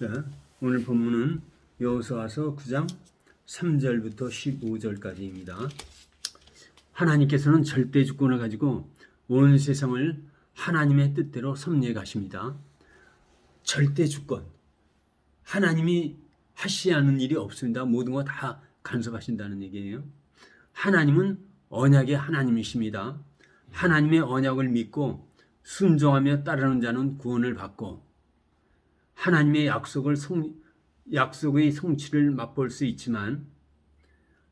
자, 오늘 본문은 여호수아서 9장 3절부터 15절까지입니다. 하나님께서는 절대 주권을 가지고 온 세상을 하나님의 뜻대로 섭리해 가십니다. 절대 주권. 하나님이 하시지 않은 일이 없습니다. 모든 거 다 간섭하신다는 얘기예요. 하나님은 언약의 하나님이십니다. 하나님의 언약을 믿고 순종하며 따르는 자는 구원을 받고 하나님의 약속을 성, 약속의 성취를 맛볼 수 있지만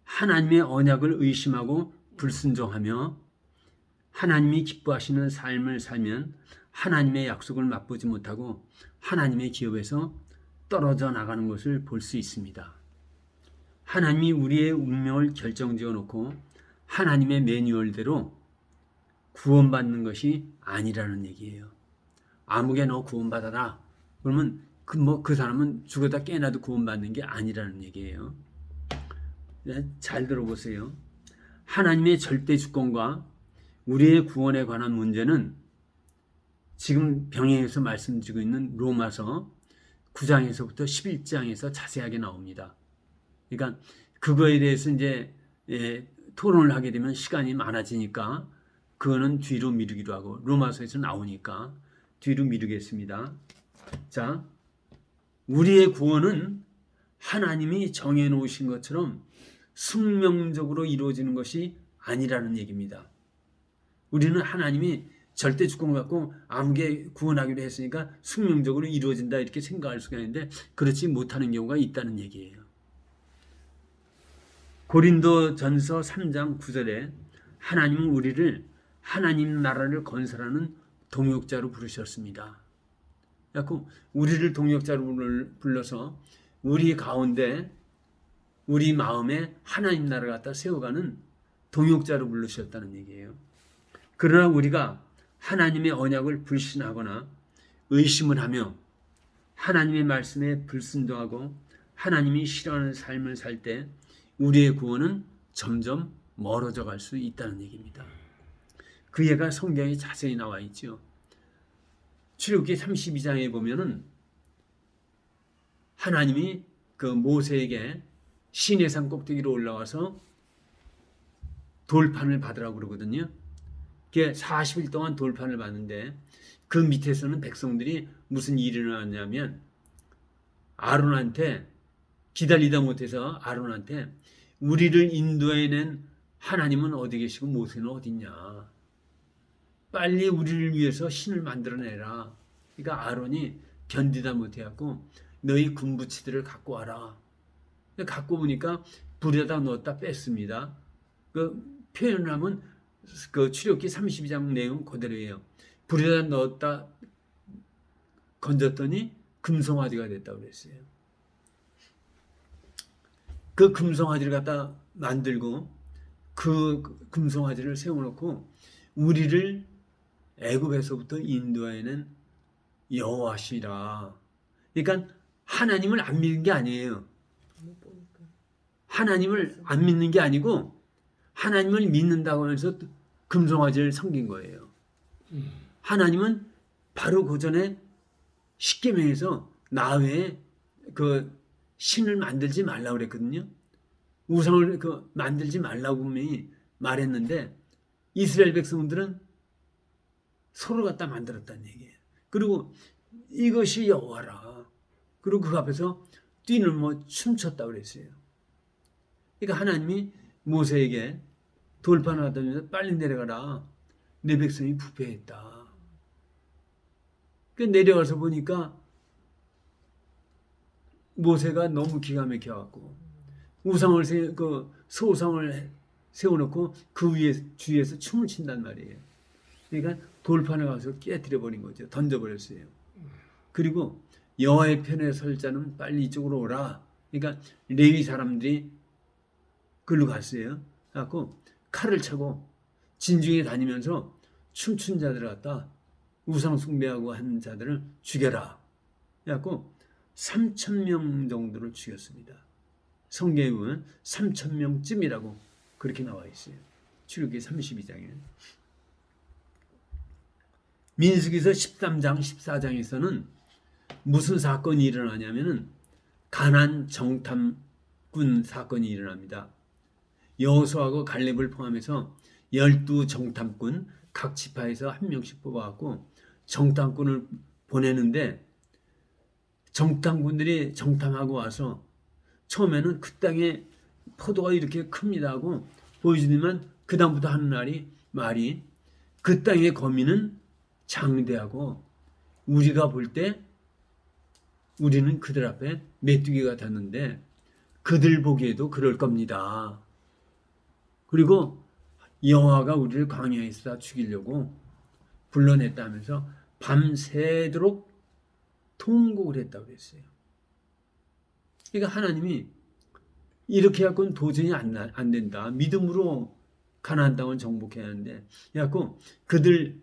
하나님의 언약을 의심하고 불순종하며 하나님이 기뻐하시는 삶을 살면 하나님의 약속을 맛보지 못하고 하나님의 기업에서 떨어져 나가는 것을 볼 수 있습니다. 하나님이 우리의 운명을 결정지어 놓고 하나님의 매뉴얼대로 구원받는 것이 아니라는 얘기예요. 아무개 너 구원받아라. 그러면 그 뭐 그 사람은 죽어다 깨나도 구원받는 게 아니라는 얘기예요. 네, 잘 들어보세요. 하나님의 절대 주권과 우리의 구원에 관한 문제는 지금 병행해서 말씀드리고 있는 로마서 9장에서부터 11장에서 자세하게 나옵니다. 그러니까 그거에 대해서 이제 예, 토론을 하게 되면 시간이 많아지니까 그거는 뒤로 미루기로 하고 로마서에서 나오니까 뒤로 미루겠습니다. 자, 우리의 구원은 하나님이 정해 놓으신 것처럼 숙명적으로 이루어지는 것이 아니라는 얘기입니다. 우리는 하나님이 절대 주권을 갖고 아무게 구원하기로 했으니까 숙명적으로 이루어진다 이렇게 생각할 수가 있는데 그렇지 못하는 경우가 있다는 얘기예요. 고린도 전서 3장 9절에 하나님은 우리를 하나님 나라를 건설하는 동역자로 부르셨습니다. 그래서 우리를 동역자로 불러서 우리 가운데 우리 마음에 하나님 나라를 갖다 세워가는 동역자로 부르셨다는 얘기예요. 그러나 우리가 하나님의 언약을 불신하거나 의심을 하며 하나님의 말씀에 불순종하고 하나님이 싫어하는 삶을 살 때 우리의 구원은 점점 멀어져 갈 수 있다는 얘기입니다. 그 예가 성경에 자세히 나와 있죠. 출애굽기 32장에 보면은 하나님이 그 모세에게 시내산 꼭대기로 올라와서 돌판을 받으라고 그러거든요. 그게 40일 동안 돌판을 받는데 그 밑에서는 백성들이 무슨 일이 일어났냐면 아론한테 기다리다 못해서 아론한테 우리를 인도해낸 하나님은 어디 계시고 모세는 어딨냐. 빨리 우리를 위해서 신을 만들어내라. 그러니까 아론이 견디다 못해갖고 너희 군부치들을 갖고 와라. 갖고 보니까 불에다 넣었다 뺐습니다. 그 표현을 하면 그 출애굽기 32장 내용 그대로예요. 불에다 넣었다 건졌더니 금송아지가 됐다고 그랬어요. 그 금송아지를 갖다 만들고 그 금송아지를 세워놓고 우리를 애굽에서부터 인도하는 여호와시라. 그러니까 하나님을 안 믿는 게 아니에요. 하나님을 안 믿는 게 아니고 하나님을 믿는다고 해서 금송아지를 섬긴 거예요. 하나님은 바로 그 전에 십계명에서 나 외에 그 신을 만들지 말라고 그랬거든요. 우상을 그 만들지 말라고 분명히 말했는데 이스라엘 백성들은 서로 갖다 만들었다는 얘기예요. 그리고 이것이 여호와라. 그리고 그 앞에서 뛰는 뭐 춤췄다 그랬어요. 그러니까 하나님이 모세에게 돌판을 하다면서 빨리 내려가라. 내 백성이 부패했다. 그 내려가서 보니까 모세가 너무 기가 막혀갖고 우상을 세, 그 소상을 세워놓고 그 위에 주위에서 춤을 춘단 말이에요. 그러니까 돌판에 가서 깨뜨려 버린 거죠. 던져 버렸어요. 그리고 여호와의 편에 설 자는 빨리 이쪽으로 오라. 그러니까 레위 사람들이 글로 갔어요. 갖고 칼을 차고 진중에 다니면서 춤춘 자들을 갖다 우상 숭배하고 한 자들을 죽여라. 그래갖고 3천 명 정도를 죽였습니다. 성경에 보면 3천 명쯤이라고 그렇게 나와 있어요. 출애굽기 32장에. 민수기서 13장 14장에서는 무슨 사건이 일어나냐면은 가난 정탐꾼 사건이 일어납니다. 여호수아하고 갈렙을 포함해서 열두 정탐꾼 각 지파에서 한 명씩 뽑아갖고 정탐꾼을 보내는데 정탐꾼들이 정탐하고 와서 처음에는 그 땅에 포도가 이렇게 큽니다 하고 보여주더만 그 다음부터 하는 날이 말이 그 땅의 거민은 장대하고 우리가 볼 때 우리는 그들 앞에 메뚜기 같았는데 그들 보기에도 그럴 겁니다. 그리고 여호와가 우리를 광야에서 다 죽이려고 불러냈다면서 밤새도록 통곡을 했다고 그랬어요. 그러니까 하나님이 이렇게 해갖고는 도저히 안, 나- 안 된다. 믿음으로 가나안 땅을 정복해야 하는데 그래갖고 그들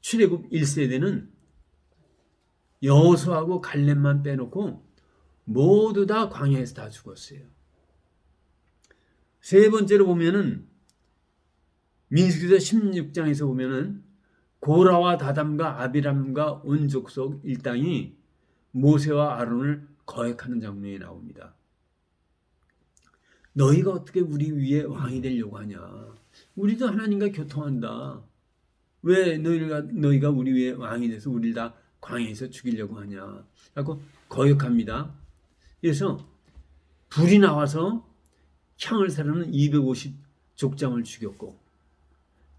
출애굽 1세대는 여호수아하고 갈렙만 빼놓고 모두 다 광야에서 다 죽었어요. 세 번째로 보면은 민수기서 16장에서 보면은 고라와 다담과 아비람과 온 족속 일당이 모세와 아론을 거역하는 장면이 나옵니다. 너희가 어떻게 우리 위에 왕이 되려고 하냐? 우리도 하나님과 교통한다. 왜 너희가 너희가 우리 위에 왕이 돼서 우리를 다 광야에서 죽이려고 하냐? 하고 거역합니다. 그래서 불이 나와서 향을 사르는 250 족장을 죽였고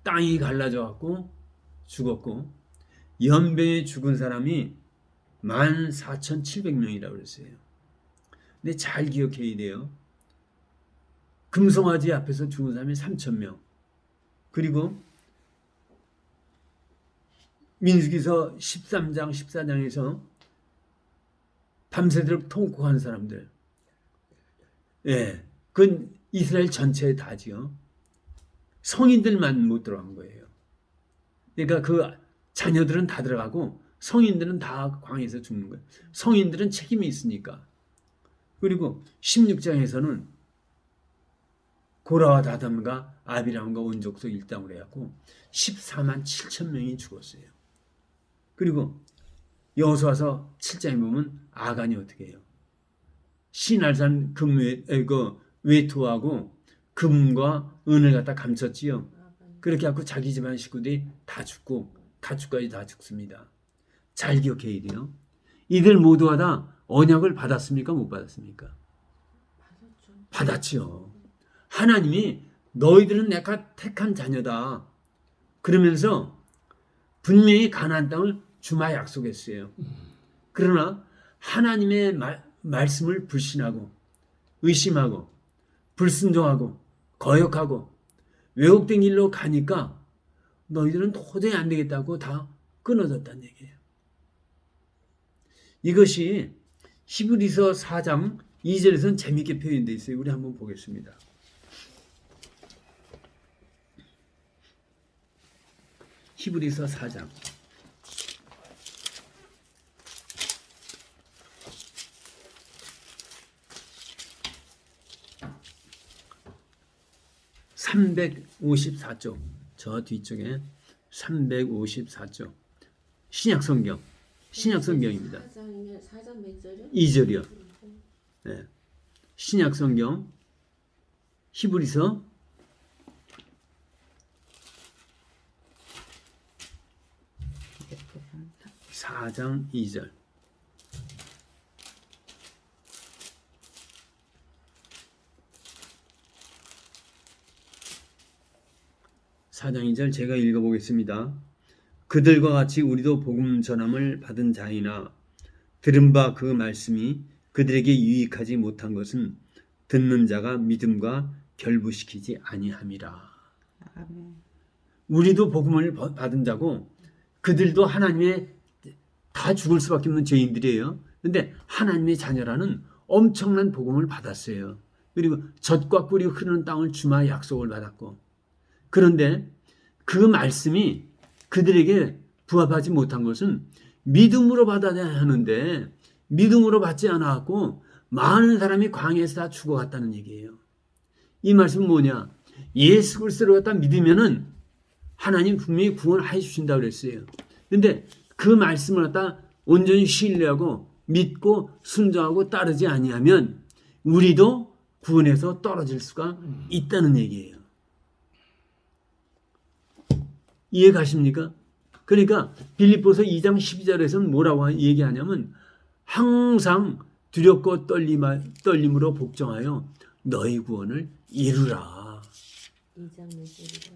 땅이 갈라져 갖고 죽었고 연병에 죽은 사람이 14,700명이라고 그랬어요. 근데 잘 기억해야 돼요. 금송아지 앞에서 죽은 사람이 3,000명. 그리고 민수기서 13장, 14장에서 밤새도록 통곡한 사람들. 예. 그건 이스라엘 전체에 다지요. 성인들만 못 들어간 거예요. 그러니까 그 자녀들은 다 들어가고 성인들은 다 광에서 죽는 거예요. 성인들은 책임이 있으니까. 그리고 16장에서는 고라와 다담과 아비람과 온족속 일당을 해갖고 14만 7천 명이 죽었어요. 그리고 여호수아서 7장에 보면 아간이 어떻게 해요? 신할산 금외 그 외투하고 금과 은을 갖다 감췄지요. 그렇게 하고 자기 집안 식구들이 다 죽고 가축까지 다 죽습니다. 잘 기억해야 돼요. 이들 모두가 다 언약을 받았습니까? 못 받았습니까? 받았지요. 하나님이 너희들은 내가 택한 자녀다. 그러면서 분명히 가나안 땅을 주마 약속했어요. 그러나 하나님의 말, 말씀을 불신하고 의심하고 불순종하고 거역하고 왜곡된 길로 가니까 너희들은 도저히 안 되겠다고 다 끊어졌다는 얘기예요. 이것이 히브리서 4장 2절에서는 재미있게 표현되어 있어요. 우리 한번 보겠습니다. 히브리서 4장 (354쪽) 저 뒤쪽에 (354쪽) 신약 성경 신약 성경입니다. 4장이면 4장 몇 절이요? 2절이요. 네. 신약 성경 히브리서 4장 2절. 사장 2절 제가 읽어보겠습니다. 그들과 같이 우리도 복음 전함을 받은 자이나 들은 바 그 말씀이 그들에게 유익하지 못한 것은 듣는 자가 믿음과 결부시키지 아니함이라. 아멘. 우리도 복음을 버- 받은 자고 그들도 하나님의 다 죽을 수밖에 없는 죄인들이에요. 근데 하나님의 자녀라는 엄청난 복음을 받았어요. 그리고 젖과 꿀이 흐르는 땅을 주마 약속을 받았고 그런데 그 말씀이 그들에게 부합하지 못한 것은 믿음으로 받아야 하는데 믿음으로 받지 않았고 많은 사람이 광야에서 다 죽어갔다는 얘기예요. 이 말씀은 뭐냐? 예수 그리스도를 갖다 믿으면은 하나님 분명히 구원해 주신다 그랬어요. 근데 그 말씀을 갖다 온전히 신뢰하고 믿고 순종하고 따르지 아니하면 우리도 구원에서 떨어질 수가 있다는 얘기예요. 이해 가십니까? 그러니까 빌립보서 2장 12절에서는 뭐라고 얘기하냐면 항상 두렵고 떨림하, 떨림으로 복종하여 너희 구원을 이루라. 2장 몇 절이죠?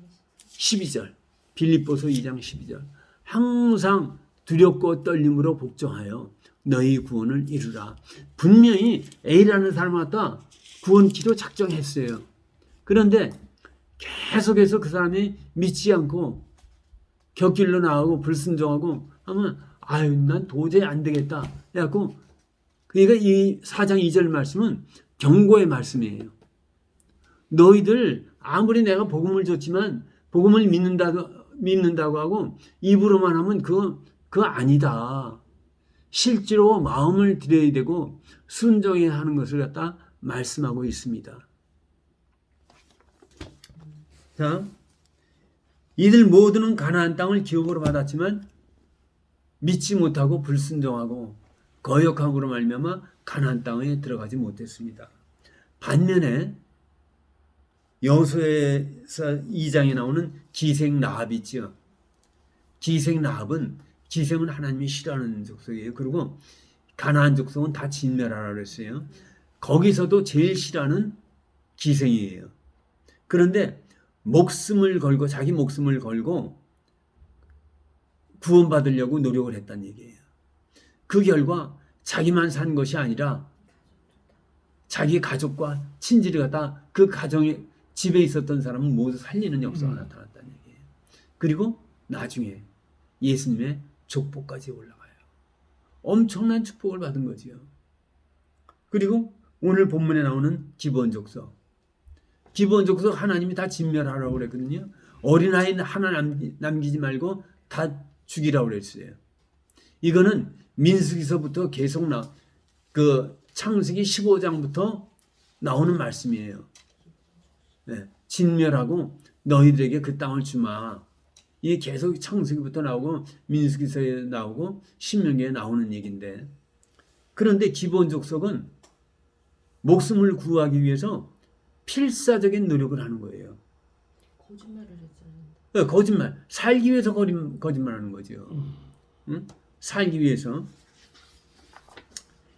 12절 빌립보서 2장 12절 항상 두렵고 떨림으로 복종하여 너희 구원을 이루라. 분명히 A라는 사람 갖다 구원키도 작정했어요. 그런데 계속해서 그 사람이 믿지 않고 곁길로 나가고 불순종하고 하면 아유 난 도저히 안 되겠다. 해갖고 그러니까 이 4장 2절 말씀은 경고의 말씀이에요. 너희들 아무리 내가 복음을 줬지만 복음을 믿는다고 믿는다고 하고 입으로만 하면 그거 그거 아니다. 실제로 마음을 들여야 되고 순종해야 하는 것을 갖다 말씀하고 있습니다. 자, 이들 모두는 가나안 땅을 기업으로 받았지만 믿지 못하고 불순종하고 거역함으로 말미암아 가나안 땅에 들어가지 못했습니다. 반면에 여호수아서 2장에 나오는 기생 라합 있죠. 기생 라합은 기생은 하나님이 싫어하는 족속이에요. 그리고 가나안 족속은 다 진멸하라 그랬어요. 거기서도 제일 싫어하는 기생이에요. 그런데 목숨을 걸고 자기 목숨을 걸고 구원받으려고 노력을 했다는 얘기예요. 그 결과 자기만 산 것이 아니라 자기 가족과 친지를 갖다 그 가정에 집에 있었던 사람은 모두 살리는 역사가 나타났다는 얘기예요. 그리고 나중에 예수님의 족보까지 올라가요. 엄청난 축복을 받은 거지요. 그리고 오늘 본문에 나오는 기본 족서. 기본 족서 하나님이 다 진멸하라고 그랬거든요. 어린아이는 하나 남기, 남기지 말고 다 죽이라고 그랬어요. 이거는 민수기서부터 계속 나, 그 창세기 15장부터 나오는 말씀이에요. 네, 진멸하고 너희들에게 그 땅을 주마. 이게 계속 창세기부터 나오고 민수기서에 나오고 신명기에 나오는 얘기인데 그런데 기본 족속은 목숨을 구하기 위해서 필사적인 노력을 하는 거예요. 거짓말을 했잖아요. 네, 거짓말. 살기 위해서 거짓, 거짓말하는 거죠. 응? 살기 위해서.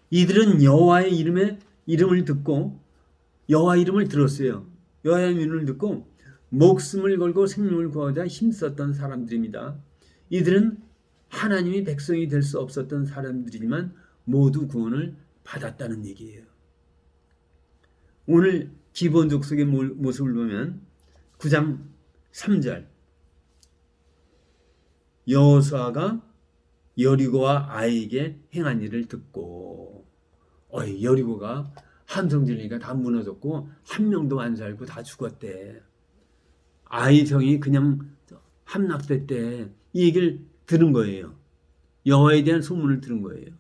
이들은 여호와의 이름에 이름을 듣고 여호와 이름을 들었어요. 여호와의 이름을 듣고 목숨을 걸고 생명을 구하자 힘썼던 사람들입니다. 이들은 하나님이 백성이 될 수 없었던 사람들이지만 모두 구원을 받았다는 얘기예요. 오늘 기본 족속의 모- 모습을 보면 9장 3절 여호수아가 여리고와 아이에게 행한 일을 듣고 어이 여리고가 함성질리니까 다 무너졌고 한 명도 안 살고 다 죽었대. 아이 성이 그냥 함락됐대. 이 얘기를 들은 거예요. 여호와에 대한 소문을 들은 거예요.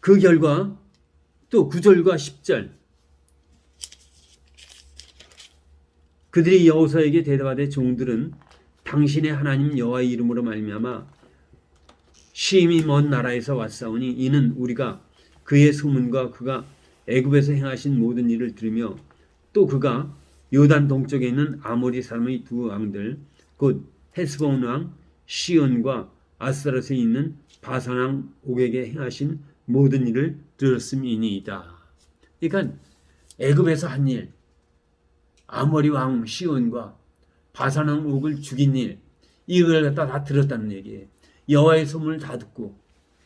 그 결과 또 9절과 10절. 그들이 여호수아에게 대답하되 종들은 당신의 하나님 여호와의 이름으로 말미암아 심히 먼 나라에서 왔사오니 이는 우리가 그의 소문과 그가 애굽에서 행하신 모든 일을 들으며 또 그가 요단 동쪽에 있는 아모리 사람의 두 왕들 곧 헤스본 왕 시온과 아스라스에 있는 바산 왕 옥에게 행하신 모든 일을 들었음이니이다. 그러니까 애굽에서 한 일, 아모리 왕 시온과 바산 왕 옥을 죽인 일 이걸 갖다 다 들었다는 얘기예요. 여호와의 소문을 다 듣고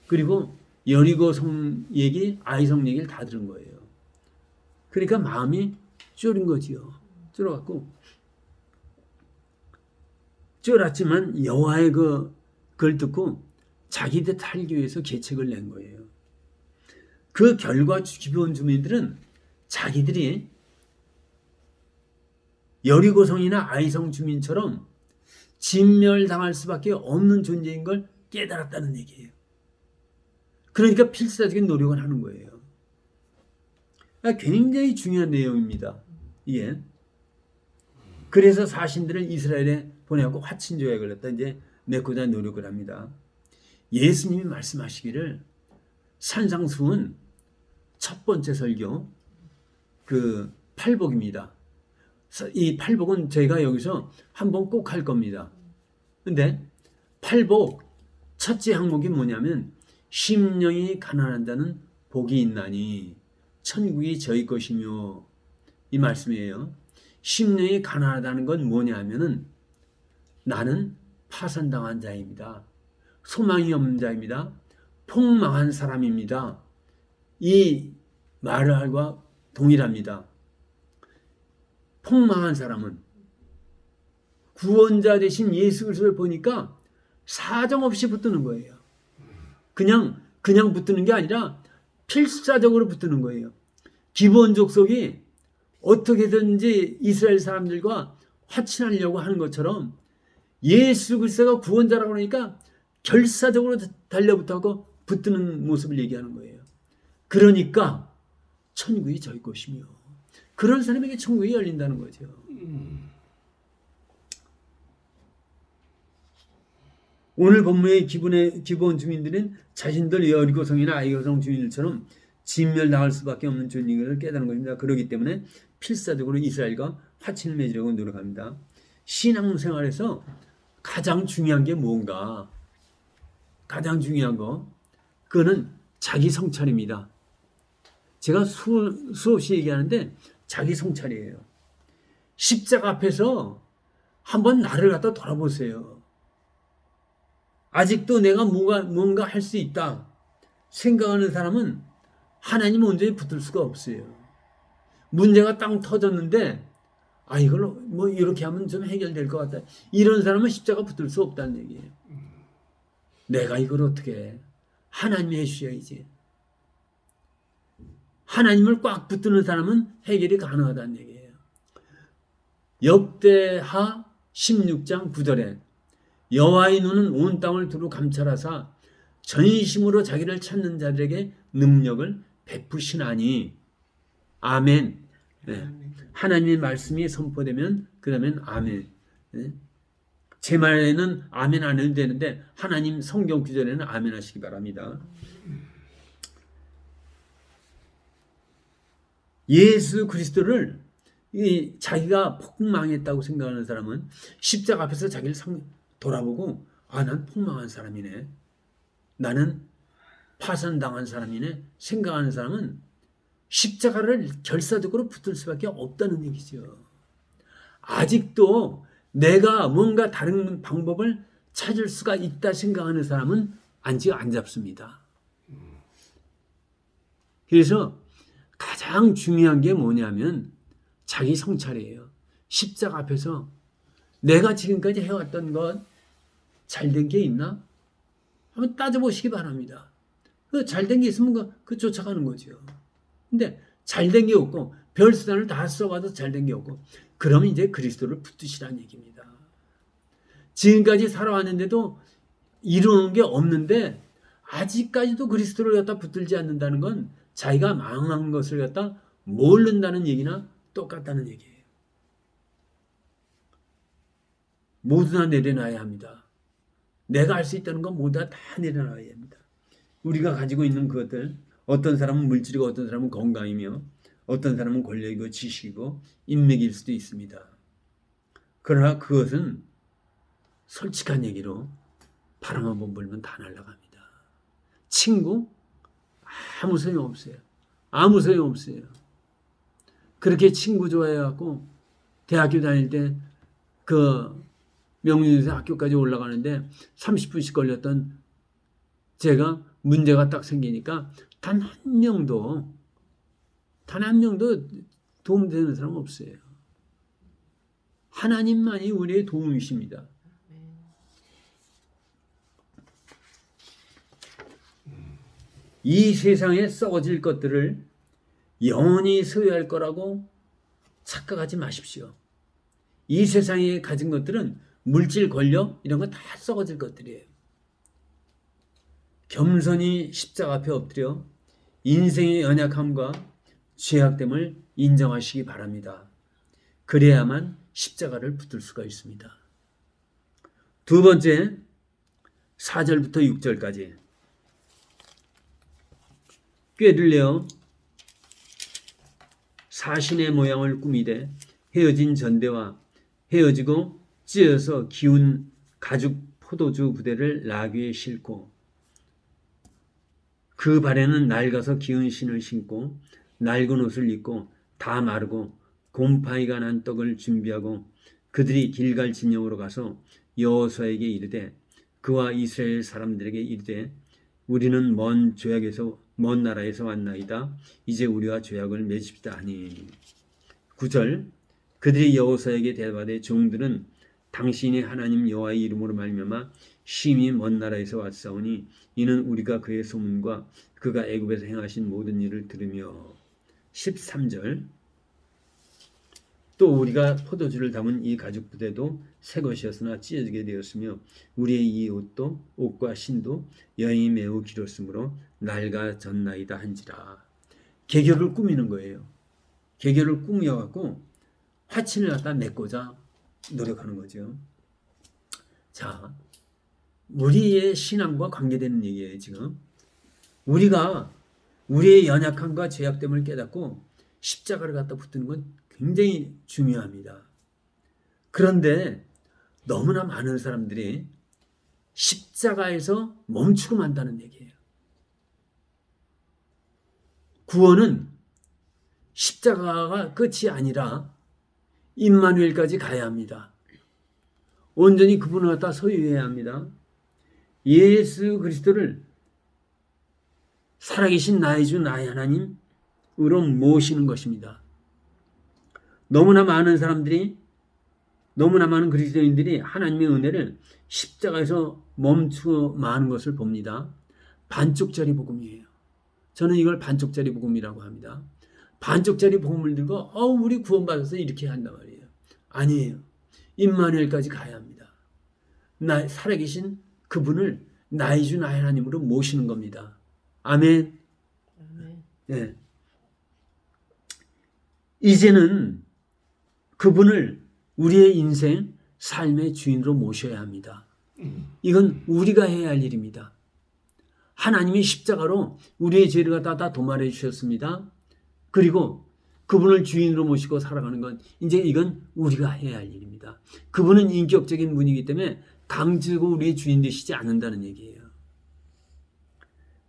그리고 여리고 성 얘기, 아이성 얘기를 다 들은 거예요. 그러니까 마음이 쫄인 거지요. 쫄아갖고 쫄았지만 여호와의 그 그걸 듣고 자기들 살기 위해서 계책을 낸 거예요. 그 결과 기본 주민들은 자기들이 여리고성이나 아이성 주민처럼 진멸당할 수밖에 없는 존재인 걸 깨달았다는 얘기예요. 그러니까 필사적인 노력을 하는 거예요. 아, 굉장히 중요한 내용입니다. 이게. 그래서 사신들을 이스라엘에 보내고 화친 조약을 갖다 이제 맺고자 노력을 합니다. 예수님이 말씀하시기를 산상수훈 첫 번째 설교 그 팔복입니다. 이 팔복은 제가 여기서 한번 꼭 할 겁니다. 근데 팔복 첫째 항목이 뭐냐면 심령이 가난한 자는 복이 있나니 천국이 저희 것이며 이 말씀이에요. 심령이 가난하다는 건 뭐냐면은 나는 파산당한 자입니다. 소망이 없는 자입니다. 폭망한 사람입니다. 이 말과 동일합니다. 폭망한 사람은 구원자 되신 예수 그리스도를 보니까 사정없이 붙드는 거예요. 그냥 그냥 붙드는 게 아니라 필사적으로 붙드는 거예요. 기본 족속이 어떻게든지 이스라엘 사람들과 화친하려고 하는 것처럼 예수 그리스도가 구원자라고 하니까 결사적으로 달려붙어고 붙드는 모습을 얘기하는 거예요. 그러니까 천국이 저희 것이며 그런 사람에게 천국이 열린다는 거죠. 오늘 본문의 기본의 기본 주민들은 자신들 여리고 성이나 아이고 성 주민들처럼 진멸당할 수밖에 없는 존재를 깨달은 것입니다. 그렇기 때문에 필사적으로 이스라엘과 화친을 맺으려고 노력합니다. 신앙생활에서 가장 중요한 게 뭔가? 가장 중요한 거 그거는 자기 성찰입니다. 제가 수, 수없이 얘기하는데 자기 성찰이에요. 십자가 앞에서 한번 나를 갖다 돌아보세요. 아직도 내가 뭔가, 뭔가 할 수 있다 생각하는 사람은 하나님 온전히 붙들 수가 없어요. 문제가 땅 터졌는데 아 이걸로 뭐 이렇게 하면 좀 해결될 것 같다. 이런 사람은 십자가 붙들 수 없다는 얘기예요. 내가 이걸 어떻게 해? 하나님이 해주셔야지. 하나님을 꽉 붙드는 사람은 해결이 가능하다는 얘기예요. 역대하 16장 9절에 여호와의 눈은 온 땅을 두루 감찰하사 전심으로 자기를 찾는 자들에게 능력을 베푸시나니 아멘. 네. 하나님의 말씀이 선포되면 그러면 아멘. 네. 제 말에는 아멘 안 해도 되는데 하나님 성경 구절에는 아멘 하시기 바랍니다. 예수 그리스도를 이 자기가 폭망했다고 생각하는 사람은 십자가 앞에서 자기를 상, 돌아보고 아 난 폭망한 사람이네. 나는 파산당한 사람이네. 생각하는 사람은 십자가를 결사적으로 붙을 수밖에 없다는 얘기죠. 아직도 내가 뭔가 다른 방법을 찾을 수가 있다 생각하는 사람은 안지 안 잡습니다. 그래서 가장 중요한 게 뭐냐면 자기 성찰이에요. 십자가 앞에서 내가 지금까지 해왔던 것 잘된 게 있나? 한번 따져보시기 바랍니다. 그 잘된 게 있으면 그, 그 쫓아가는 거죠. 근데 잘된 게 없고 별 수단을 다 써봐도 잘된 게 없고 그러면 이제 그리스도를 붙드시라는 얘기입니다. 지금까지 살아왔는데도 이루는 게 없는데 아직까지도 그리스도를 갖다 붙들지 않는다는 건 자기가 망한 것을 갖다 모른다는 얘기나 똑같다는 얘기예요. 모두 다 내려놔야 합니다. 내가 할 수 있다는 건 모두 다 내려놔야 합니다. 우리가 가지고 있는 그것들 어떤 사람은 물질이고 어떤 사람은 건강이며 어떤 사람은 권력이고 지식이고 인맥일 수도 있습니다. 그러나 그것은 솔직한 얘기로 바람 한번 불면 다 날아갑니다. 친구 아무 소용 없어요. 아무 소용 없어요. 그렇게 친구 좋아해갖고 대학교 다닐 때 그 명륜에서 학교까지 올라가는데 30분씩 걸렸던 제가 문제가 딱 생기니까 단 한 명도 단 한 명도 도움되는 사람 없어요. 하나님만이 우리의 도움이십니다. 이 세상에 썩어질 것들을 영원히 소유할 거라고 착각하지 마십시오. 이 세상에 가진 것들은 물질, 권력 이런 거 다 썩어질 것들이에요. 겸손히 십자가 앞에 엎드려 인생의 연약함과 죄악됨을 인정하시기 바랍니다. 그래야만 십자가를 붙들 수가 있습니다. 두 번째, 4절부터 6절까지 꾀를 내어 사신의 모양을 꾸미되 헤어진 전대와 헤어지고 찢어서 기운 가죽 포도주 부대를 나귀에 싣고 그 발에는 낡아서 기운 신을 신고 낡은 옷을 입고 다 마르고 곰팡이가 난 떡을 준비하고 그들이 길갈 진영으로 가서 여호수아에게 이르되 그와 이스라엘 사람들에게 이르되 우리는 먼 조약에서 먼 나라에서 왔나이다. 이제 우리와 조약을 맺읍시다 하니. 9절. 그들이 여호사에게 대답하되 종들은 당신이 하나님 여호와의 이름으로 말미암아 심히 먼 나라에서 왔사오니 이는 우리가 그의 소문과 그가 애굽에서 행하신 모든 일을 들으며. 13절 또 우리가 포도주를 담은 이 가죽 부대도 새 것이었으나 찢어지게 되었으며 우리의 이 옷도 옷과 신도 여인이 매우 길었으므로 낡아졌나이다 한지라 개결을 꾸미는 거예요. 개결을 꾸며 갖고 화친을 갖다 맺고자 노력하는 거죠. 자, 우리의 신앙과 관계되는 얘기예요, 지금. 우리가 우리의 연약함과 죄악됨을 깨닫고 십자가를 갖다 붙드는 건 굉장히 중요합니다. 그런데 너무나 많은 사람들이 십자가에서 멈추고 만다는 얘기예요. 구원은 십자가가 끝이 아니라 임마누엘까지 가야 합니다. 온전히 그분을 갖다 소유해야 합니다. 예수 그리스도를 살아계신 나의 주 나의 하나님으로 모시는 것입니다. 너무나 많은 사람들이 너무나 많은 그리스도인들이 하나님의 은혜를 십자가에서 멈추어 마는 것을 봅니다. 반쪽짜리 복음이에요. 저는 이걸 반쪽짜리 복음이라고 합니다. 반쪽짜리 복음을 들고 어 우리 구원받아서 이렇게 한단 말이에요. 아니에요. 임마누엘까지 가야 합니다. 나 살아계신 그분을 나의 주 나의 하나님으로 모시는 겁니다. 아멘. 아멘. 예. 이제는 그분을 우리의 인생 삶의 주인으로 모셔야 합니다. 이건 우리가 해야 할 일입니다. 하나님이 십자가로 우리의 죄를 갖다 다 도말해 주셨습니다. 그리고 그분을 주인으로 모시고 살아가는 건 이제 이건 우리가 해야 할 일입니다. 그분은 인격적인 분이기 때문에 강제고 우리의 주인 되시지 않는다는 얘기예요.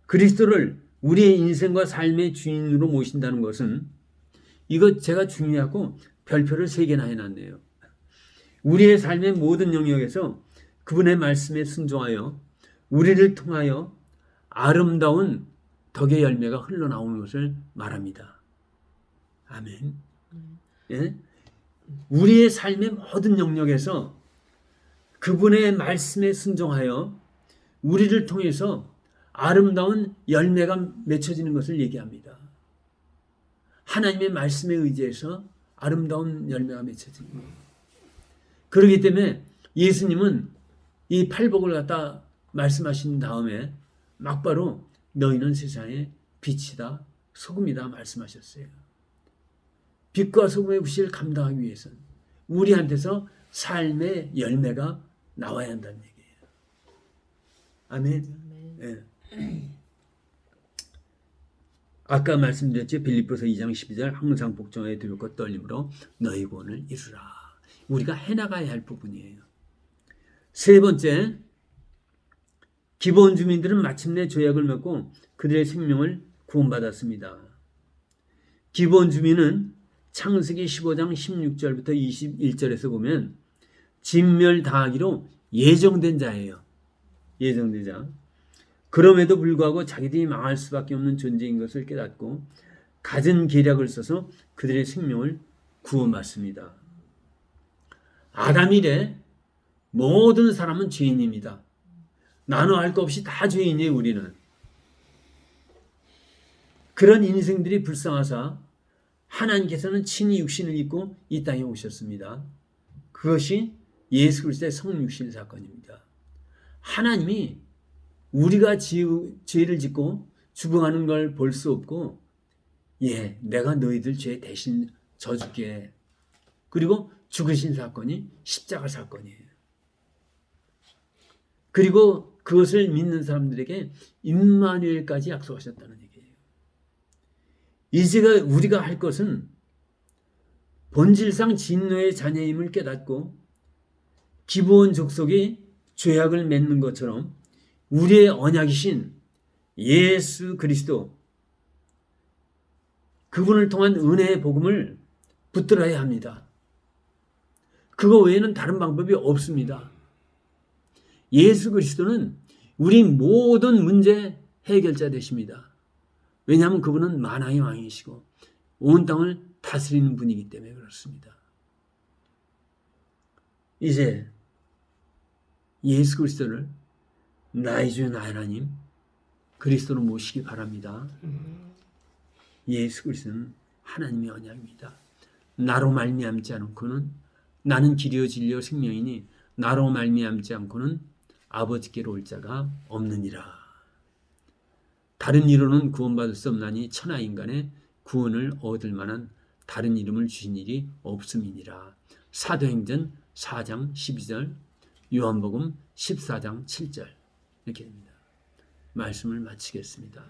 그리스도를 우리의 인생과 삶의 주인으로 모신다는 것은 이거 제가 중요하고 별표를 세 개나 해놨네요. 우리의 삶의 모든 영역에서 그분의 말씀에 순종하여 우리를 통하여 아름다운 덕의 열매가 흘러나오는 것을 말합니다. 아멘. 예? 우리의 삶의 모든 영역에서 그분의 말씀에 순종하여 우리를 통해서 아름다운 열매가 맺혀지는 것을 얘기합니다. 하나님의 말씀에 의지해서 아름다운 열매가 맺혀지는 거예요. 그렇기 때문에 예수님은 이 팔복을 갖다 말씀하신 다음에 막바로 너희는 세상의 빛이다 소금이다 말씀하셨어요. 빛과 소금의 부실을 감당하기 위해서는 우리한테서 삶의 열매가 나와야 한다는 얘기예요. 아멘. 아멘. 예. 아까 말씀드렸죠. 빌립보서 2장 12절 항상 복종하여 두렵고 떨림으로 너희 구원을 이루라. 우리가 해나가야 할 부분이에요. 세 번째, 기본 주민들은 마침내 조약을 맺고 그들의 생명을 구원받았습니다. 기본 주민은 창세기 15장 16절부터 21절에서 보면 진멸 당하기로 예정된 자예요. 예정된 자. 그럼에도 불구하고 자기들이 망할 수밖에 없는 존재인 것을 깨닫고 갖은 계략을 써서 그들의 생명을 구원받습니다. 아담 이래 모든 사람은 죄인입니다. 나눠 할 것 없이 다 죄인이에요, 우리는. 그런 인생들이 불쌍하사 하나님께서는 친히 육신을 입고 이 땅에 오셨습니다. 그것이 예수 그리스도의 성육신 사건입니다. 하나님이 우리가 지, 죄를 짓고 죽어가는 걸 볼 수 없고, 예, 내가 너희들 죄 대신 져줄게. 그리고 죽으신 사건이 십자가 사건이에요. 그리고 그것을 믿는 사람들에게 임마누엘까지 약속하셨다는 얘기예요. 이제가 우리가 할 것은 본질상 진노의 자녀임을 깨닫고 기브온 족속이 죄악을 맺는 것처럼 우리의 언약이신 예수 그리스도 그분을 통한 은혜의 복음을 붙들어야 합니다. 그거 외에는 다른 방법이 없습니다. 예수 그리스도는 우리 모든 문제 해결자 되십니다. 왜냐하면 그분은 만왕의 왕이시고 온 땅을 다스리는 분이기 때문에 그렇습니다. 이제 예수 그리스도를 나의 주 나의 하나님 그리스도로 모시기 바랍니다. 예수 그리스도는 하나님의 언약입니다. 나로 말미암지 않고는 나는 길이요 진리요 생명이니 나로 말미암지 않고는 아버지께로 올 자가 없느니라. 다른 이로는 구원받을 수 없나니 천하 인간의 구원을 얻을 만한 다른 이름을 주신 일이 없음이니라. 사도행전 4장 12절, 요한복음 14장 7절 이렇게 됩니다. 말씀을 마치겠습니다.